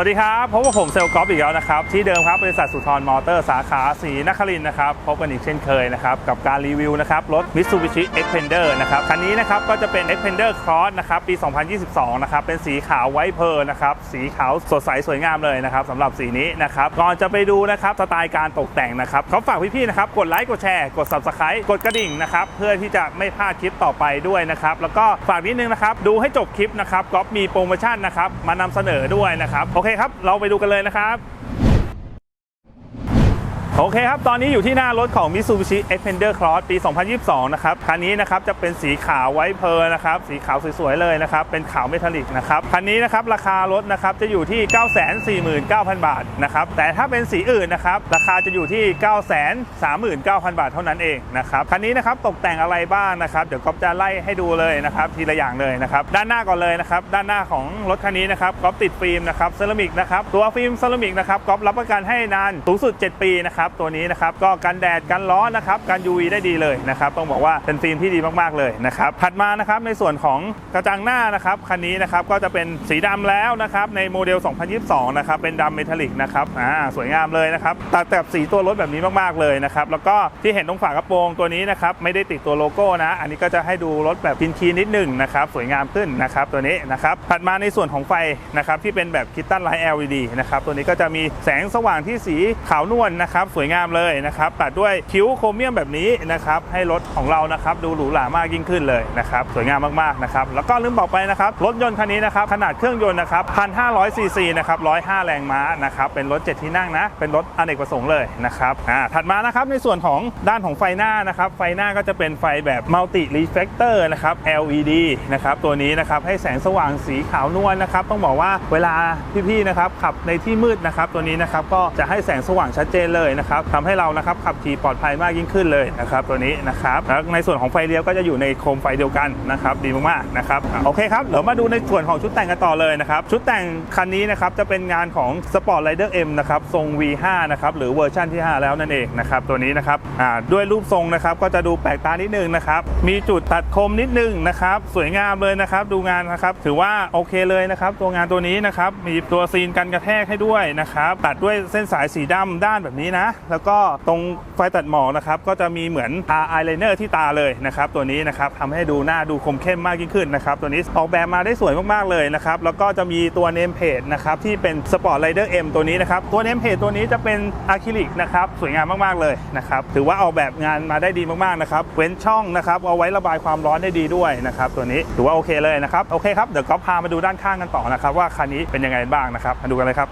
วัสดีครับพบกับผมเซลล์กอล์ฟอีกแล้วนะครับ ที่เดิมครับบริษัทสุทรมอเตอร์สาขาสีนครินนะครับ พบกันอีกเช่นเคยนะครับ กับการรีวิวนะครับ รถ Mitsubishi Xpander นะครับ คันนี้นะครับ ก็จะเป็น Xpander Cross นะครับ ปี 2022 นะครับ เป็นสีขาวไวเพอร์นะครับ สีขาวสดใสสวยงามเลยนะครับสำหรับสีนี้นะครับ ก่อนจะไปดูนะครับสไตล์การตกแต่งนะครับเขาฝากพี่ๆนะครับ กดไลค์กดแชร์กด Subscribe กดกระดิ่งนะครับเพื่อที่จะไม่พลาดคลิปต่อไปด้วยนะครับแล้วก็ฝากนิดนึงนะครับดูให้จบคลิปนะครับก๊อฟมีโปรโมชั่นนะครับมานำเสนอด้วยนะครับโอเคครับ เราไปดูกันเลยนะครับ โอเคครับ ตอนนี้อยู่ที่หน้ารถของ Mitsubishi Xpander Cross ปี 2022 นะครับ คันนี้นะครับจะเป็นสีขาวไวเพอร์นะครับ สีขาวสวยๆ เลยนะครับ เป็นขาวเมทัลลิกนะครับ คันนี้นะครับราคารถนะครับจะอยู่ที่ 949,000 บาทนะครับ แต่ถ้าเป็นสีอื่นนะครับ ราคาจะอยู่ที่ 939,000 บาทเท่านั้นเองนะครับ คันนี้นะครับตกแต่งอะไรบ้างนะครับ เดี๋ยวก๊อฟจะไล่ให้ดูเลยนะครับทีละอย่างเลยนะครับ ด้านหน้าก่อนเลยนะครับ ด้านหน้าของรถคันนี้นะครับก๊อฟติดฟิล์มนะครับเซรามิกนะครับ ตัวฟิล์มเซรามิกนะครับก๊อฟรับประกันให้นานสูงสุด 7 ปีนะครับตัวนี้นะครับก็กันแดดกันร้อนนะครับกัน UV ได้ดีเลยนะครับต้องบอกว่าเป็นฟิล์มที่ดีมากๆเลยนะครับถัดมานะครับในส่วนของกระจังหน้านะครับคันนี้นะครับก็จะเป็นสีดำแล้วนะครับในโมเดล 2022 นะครับเป็นดำเมทัลลิกนะครับอ่าสวยงามเลยนะครับตัดกับสีตัวรถแบบนี้มากๆเลยนะครับแล้วก็ที่เห็นตรงฝากระโปรงตัวนี้นะครับไม่ได้ติดตัวโลโก้นะ อันนี้ก็จะให้ดูรถแบบพินคีนิดหนึ่งนะครับสวยงามขึ้นนะครับตัวนี้นะครับถัดมาในส่วนของไฟนะครับที่เป็นแบบคิตตันไลท์ LED นะครับตัวนี้ก็จะมีแสงสว่างที่สีขาวนวลนะครับสวยงามเลยนะครับตัดด้วยคิ้วโครเมียมแบบนี้นะครับให้รถของเรานะครับดูหรูหรามากยิ่งขึ้นเลยนะครับสวยงามมากๆนะครับแล้วก็ลืมบอกไปนะครับรถยนต์คันนี้นะครับขนาดเครื่องยนต์นะครับ1,500ซีซีนะครับ105 แรงม้านะครับเป็นรถ 7 ที่นั่งนะเป็นรถอเนกประสงค์เลยนะครับอ่าถัดมานะครับในส่วนของด้านของไฟหน้านะครับไฟหน้าก็จะเป็นไฟแบบมัลติรีเฟกเตอร์นะครับ LED นะครับตัวนี้นะครับให้แสงสว่างสีขาวนวลนะครับต้องบอกว่าเวลาพี่ๆนะครับขับในที่มืดนะครับตัวนี้นะครับก็จะให้แสงสว่างชัดเจนเลยนะครับทำให้เรานะครับขับขี่ปลอดภัยมากยิ่งขึ้นเลยนะครับ ตัวนี้นะครับแล้วในส่วนของไฟเลี้ยวก็จะอยู่ในโคมไฟเดียวกันนะครับดีมากๆนะครับโอเคครับเดี๋ยวมาดูในส่วนของชุดแต่งกันต่อเลยนะครับชุดแต่งคันนี้นะครับจะเป็นงานของ Sport Rider M นะครับทรง V5 นะครับหรือเวอร์ชันที่ 5 แล้วนั่นเองนะครับตัวนี้นะครับด้วยรูปทรงนะครับก็จะดูแปลกตานิดนึงนะครับมีจุดตัดคมนิดนึงนะครับสวยงามเลยนะครับดูงานนะครับถือว่าโอเคเลยนะครับตัวงานตัวนี้นะครับมีตัวซีนกันกระแทกให้ด้วยนะครับตัดด้วยเส้นสายสีดำด้านแบบนี้นะแล้วก็ตรงไฟตัดหมอกนะครับก็จะมีเหมือนทาอายไลเนอร์ที่ตาเลยนะครับ ตัวนี้นะครับทำให้ดูหน้าดูคมเข้มมากยิ่งขึ้นนะครับ ตัวนี้ออกแบบมาได้สวยมากๆเลยนะครับแล้วก็จะมีตัวเนมเพจนะครับที่เป็น Sport Rider M ตัวนี้นะครับตัวเนมเพจตัวนี้จะเป็นอะคริลิกนะครับสวยงามมากๆเลยนะครับถือว่าออกแบบงานมาได้ดีมากๆนะครับเว้นช่องนะครับเอาไว้ระบายความร้อนได้ดีด้วยนะครับตัวนี้ถือว่าโอเคเลยนะครับโอเคครับเดี๋ยวก็พามาดูด้านข้างกันต่อนะครับว่าคันนี้เป็นยังไงบ้างนะครับมาดูกันเลยครับ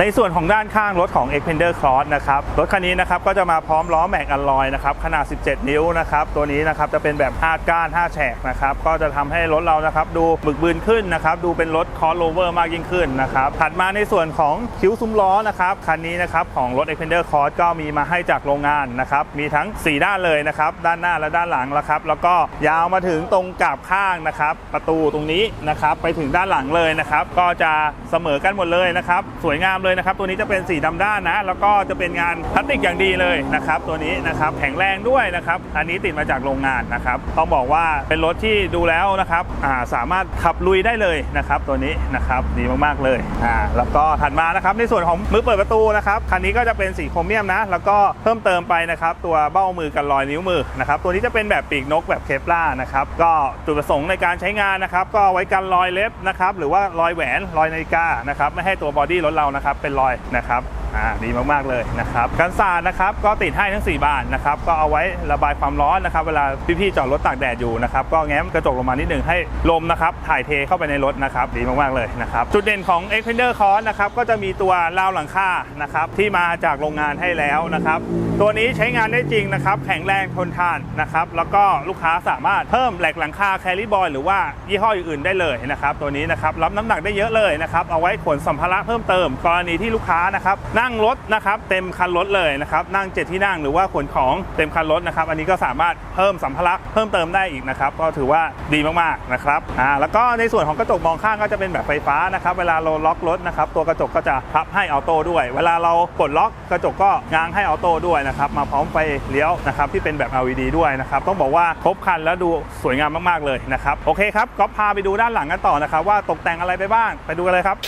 ในส่วนของด้านข้างรถของ Xpander Cross นะครับ รถคันนี้นะครับก็จะมาพร้อมล้อแม็กอลลอยนะครับขนาด 17 นิ้วนะครับ ตัวนี้นะครับจะเป็นแบบ 5 ก้าน 5 แฉกนะครับ ก็จะทำให้รถเรานะครับดูบึกบืนขึ้นนะครับ ดูเป็นรถคอร์โลเวอร์มากยิ่งขึ้นนะครับ ถัดมาในส่วนของคิ้วซุ้มล้อนะครับ คันนี้นะครับของรถ Xpander Cross ก็มีมาให้จากโรงงานนะครับ มีทั้ง 4 ด้านเลยนะครับ ด้านหน้าและด้านหลังนะครับ แล้วก็ยาวมาถึงตรงกาบข้างนะครับ ประตูตรงนี้นะครับ ไปถึงด้านหลังเลยนะครับ ก็จะเสมอกันหมดเลยนะครับ สวยงามเลยนะครับ ตัวนี้จะเป็นสีดำด้านนะ แล้วก็จะเป็นงานพลาสติกอย่างดีเลยนะครับ ตัวนี้นะครับแข็งแรงด้วยนะครับ อันนี้ติดมาจากโรงงานนะครับ ต้องบอกว่าเป็นรถที่ดูแล้วนะครับาสามารถขับลุยได้เลยนะครับ ตัวนี้นะครับดีมากๆเลยอ่าแล้วก็ถัดมานะครับในส่วนของมือเปิดประตูนะครับคันนี้ก็จะเป็นสีโครเมียมนะ แล้วก็เพิ่มเติมไปนะครับ ตัวเบ้ามือกันรอยนิ้วมือนะครับตัวนี้จะเป็นแบบปีกนกแบบเคปลาร์นะครับก็จุดประสงค์ในการใช้งานนะครับ ก็ไว้กันรอยเล็บนะครับหรือว่ารอยแหวนรอยนาฬิกานะครับไม่ให้ตัวบอดี้รถเรานะครับเป็นรอยนะครับ อ่าดีมากๆเลยนะครับกันสาดนะครับก็ติดให้ทั้ง 4 บานนะครับก็เอาไว้ระบายความร้อนนะครับเวลาพี่ๆจอดรถตากแดดอยู่นะครับก็แง้มกระจกลงมานิดหนึ่งให้ลมนะครับถ่ายเทเข้าไปในรถนะครับดีมากๆเลยนะครับจุดเด่นของ Xpander Cross นะครับก็จะมีตัวราวหลังคานะครับที่มาจากโรงงานให้แล้วนะครับตัวนี้ใช้งานได้จริงนะครับแข็งแรงทนทานนะครับแล้วก็ลูกค้าสามารถเพิ่มแหลกหลังคาแคลิบอยหรือว่ายี่ห้ออื่นๆได้เลยนะครับตัวนี้นะครับรับน้ำหนักได้เยอะเลยนะครับเอาไว้ขนสัมภาระเพิ่มเติม กรณีที่ลูกค้านะครับน้านั่งรถนะครับเต็มคันรถเลยนะครับนั่งเจ็ดที่นั่งหรือว่าขนของเต็มคันรถนะครับอันนี้ก็สามารถเพิ่มสัมภาระเพิ่มเติมได้อีกนะครับก็ถือว่าดีมากๆนะครับอ่าแล้วก็ในส่วนของกระจกมองข้างก็จะเป็นแบบไฟฟ้านะครับเวลาเราล็อกรถนะครับตัวกระจกก็จะพับให้ออโต้ด้วย เวลาเรากดล็อกกระจกก็ง้างให้ออโต้ด้วยนะครับมาพร้อมไฟเลี้ยวนะครับที่เป็นแบบ LED ด้วยนะครับต้องบอกว่าครบคันแล้วดูสวยงามมากๆเลยนะครับโอเคครับก็พาไปดูด้านหลังกันต่อนะครับว่าตกแต่งอะไรไปบ้างไปดูกันเลยครับ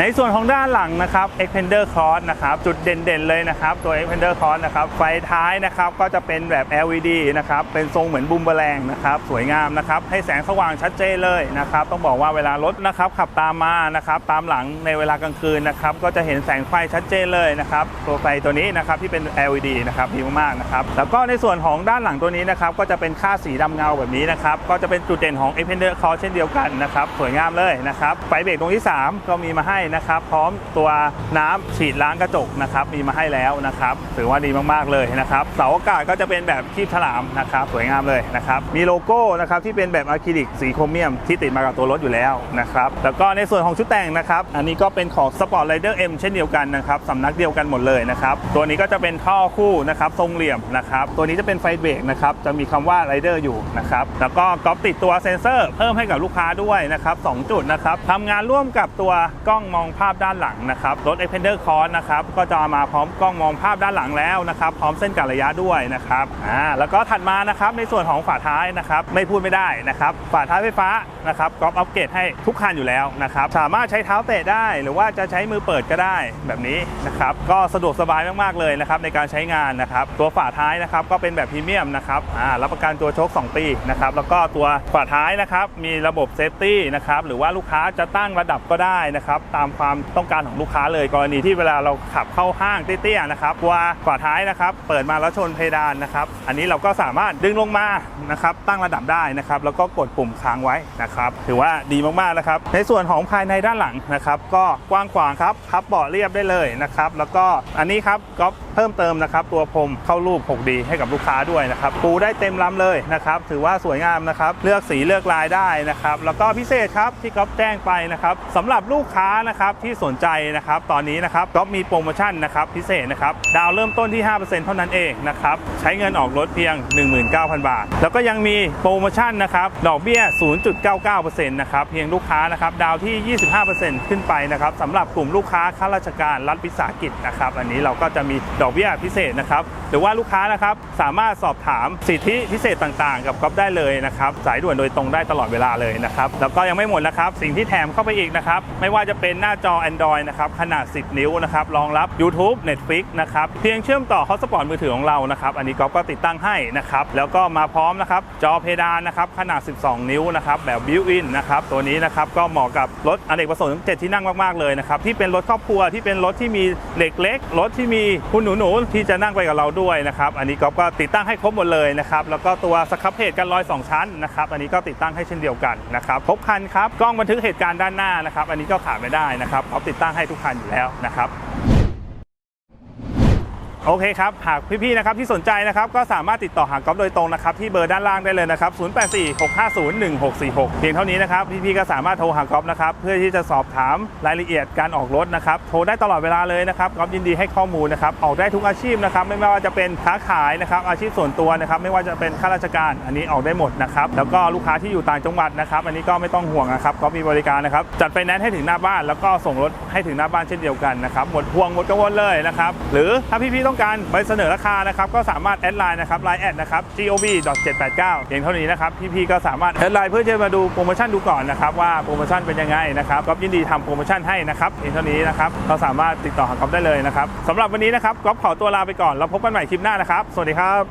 ในส่วนของด้านหลังนะครับ Expander Cross นะครับจุดเด่นๆเลยนะครับ ตัว Expander Cross นะครับไฟท้ายนะครับก็จะเป็นแบบ LED นะครับเป็นทรงเหมือนบูมเบแรงนะครับสวยงามนะครับให้แสงสว่างชัดเจนเลยนะครับต้องบอกว่าเวลารถนะครับขับตามมานะครับตามหลังในเวลากลางคืนนะครับก็จะเห็นแสงไฟชัดเจนเลยนะครับตัวไฟตัวนี้นะครับที่เป็น LED นะครับดีมากๆนะครับแล้วก็ในส่วนของด้านหลังตัวนี้นะครับก็จะเป็นค่าสีดำเงาแบบนี้นะครับก็จะเป็นจุดเด่นของ Expander Cross เช่นเดียวกันนะครับสวยงามเลยนะครับไฟเบรกตรงที่ 3 ก็มีมาให้นะครับ พร้อมตัวน้ำฉีดล้างกระจกนะครับ มีมาให้แล้วนะครับ ถือว่าดีมากๆเลยนะครับ เสาอากาศก็จะเป็นแบบคีบฉลามนะครับ สวยงามเลยนะครับ มีโลโก้นะครับที่เป็นแบบอะคริลิกสีโครเมียมที่ติดมากับตัวรถอยู่แล้วนะครับ แล้วก็ในส่วนของชุดแต่งนะครับ อันนี้ก็เป็นของ Sport Rider M เช่นเดียวกันนะครับสำนักเดียวกันหมดเลยนะครับ ตัวนี้ก็จะเป็นท่อคู่นะครับทรงเหลี่ยมนะครับ ตัวนี้จะเป็นไฟเบรกนะครับ จะมีคำว่า Rider อยู่นะครับ แล้วก็ก๊อปติดตัวเซ็นเซอร์ เพิ่มให้กับลูกค้าด้วยนะครับสองจุดนะครับทำงานร่วมกับตัวกล้องมองภาพด้านหลังนะครับรถ Expander Cross นะครับก็จะมาพร้อมกล้องมองภาพด้านหลังแล้วนะครับพร้อมเส้นกัระยะด้วยนะครับอ่าแล้วก็ถัดมานะครับในส่วนของฝาท้ายนะครับไม่พูดไม่ได้นะครับฝาท้ายไฟฟ้านะครับก๊อปอัปเกรดให้ทุกคันอยู่แล้วนะครับสามารถใช้เท้าเตะได้ หรือว่าจะใช้มือเปิดก็ได้แบบนี้นะครับก็สะดวกสบายมากๆเลยนะครับในการใช้งานนะครับตัวฝาท้ายนะครับก็เป็นแบบพรีเมียมนะครับอ่ารับประกันตัวโชค2 ปีนะครับแล้วก็ตัวฝาท้ายนะครับมีระบบเซฟตี้นะครับหรือว่าลูกค้าจะตั้งระดับก็ได้นะครับตามความต้องการของลูกค้าเลย กรณีที่เวลาเราขับเข้าห้างเตี้ยๆนะครับตัวฝาท้ายนะครับ เปิดมาแล้วชนเพดานนะครับ อันนี้เราก็สามารถดึงลงมานะครับ ตั้งระดับได้นะครับ แล้วก็กดปุ่มค้างไว้นะครับ ถือว่าดีมากๆนะครับ ในส่วนของภายในด้านหลังนะครับ ก็กว้างขวางครับพับเบาะเรียบได้เลยนะครับ แล้วก็อันนี้ครับก็เพิ่มเติมนะครับ ตัวพรมเข้ารูป 6D ให้กับลูกค้าด้วยนะครับปูได้เต็มลำเลยนะครับถือว่าสวยงามนะครับ เลือกสีเลือกลายได้นะครับ แล้วก็พิเศษครับที่ก๊อฟแจ้งไปนะครับสำหรับลูกค้านะครับครับที่สนใจนะครับตอนนี้นะครับก๊อฟมีโปรโมชั่นนะครับพิเศษนะครับดาวเริ่มต้นที่ 5%เท่านั้นเองนะครับใช้เงินออกรถเพียง 19,000 บาท แล้วก็ยังมีโปรโมชั่นนะครับดอกเบี้ย 0.99%นะครับเพียงลูกค้านะครับดาวที่ 25%ขึ้นไปนะครับสำหรับกลุ่มลูกค้าข้าราชการรัฐวิสาหกิจนะครับอันนี้เราก็จะมีดอกเบี้ยพิเศษนะครับหรือว่าลูกค้านะครับสามารถสอบถามสิทธิพิเศษต่างๆ กับก๊อฟได้เลยนะครับสายด่วนโดยตรงได้ตลอดเวลาเลยนะครับแล้วก็ยังไม่หมดนะครับสิ่งที่แถมเข้าไปอีกนะครับไม่ว่าจะเป็นหน้าจอ Android นะครับขนาด 10 นิ้วนะครับรองรับ YouTube Netflix นะครับเพียงเชื่อมต่อฮอสปอร์ตมือถือของเรานะครับอันนี้ก๊อฟก็ติดตั้งให้นะครับแล้วก็มาพร้อมนะครับจอเพดานนะครับขนาด 12 นิ้วนะครับแบบบิวอินนะครับตัวนี้นะครับก็เหมาะกับรถอเนกประสงค์เจ็ดที่นั่งมากๆเลยนะครับที่เป็นรถครอบครัวที่เป็นรถที่มีเด็กเล็กรถที่มีคุณหนูๆที่จะนั่งไปกับเราด้วยนะครับอันนี้ก๊อฟก็ติดตั้งให้ครบหมดเลยนะครับแล้วก็ตัวสครับเพจกันลอยสองชั้นนะครับอันนี้ก็ติดตั้งให้เช่นเดียวกันนะครับครบคันครับกล้องบันทึกเหตุการณ์ด้านหน้านะครับอันนี้ก็ขาดไม่ได้นะครับพร้อฟติดตั้งให้ทุกคันอยู่แล้วนะครับ โอเคครับ หากพี่ๆนะครับที่สนใจนะครับก็สามารถติดต่อหาก๊อฟโดยตรงนะครับที่เบอร์ด้านล่างได้เลยนะครับ 0846501646 เพียงเท่านี้นะครับพี่ๆก็สามารถโทรหาก๊อฟนะครับเพื่อที่จะสอบถามรายละเอียดการออกรถนะครับโทรได้ตลอดเวลาเลยนะครับก๊อฟยินดีให้ข้อมูลนะครับออกได้ทุกอาชีพนะครับไม่ว่าจะเป็นค้าขายนะครับอาชีพส่วนตัวนะครับไม่ว่าจะเป็นข้าราชการอันนี้ออกได้หมดนะครับแล้วก็ลูกค้าที่อยู่ต่างจังหวัดนะครับอันนี้ก็ไม่ต้องห่วงนะครับก๊อฟมีบริการนะครับจัดไฟแนนซ์ให้ถึงหน้าบ้าน แล้วก็ส่งรถให้ถึงหน้าบ้านเช่นเดียวกันนะครับหมดห่วงหมดกังวลเลยนะครับหรือถ้าพี่ๆต้องการใบเสนอราคานะครับก็สามารถแอดไลน์นะครับไลน์แอดนะครับ gov.789 เพียงเท่านี้นะครับพี่ๆก็สามารถแอดไลน์เพื่อจะมาดูโปรโมชั่นดูก่อนนะครับว่าโปรโมชั่นเป็นยังไงนะครับก็ยินดีทำโปรโมชั่นให้นะครับเพียงเท่านี้นะครับก็สามารถติดต่อหาก๊อฟได้เลยนะครับสำหรับวันนี้นะครับก๊อฟขอตัวลาไปก่อนแล้วพบกันใหม่คลิปหน้านะครับสวัสดีครับ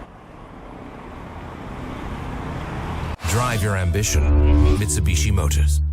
Drive your ambition. Mitsubishi Motors.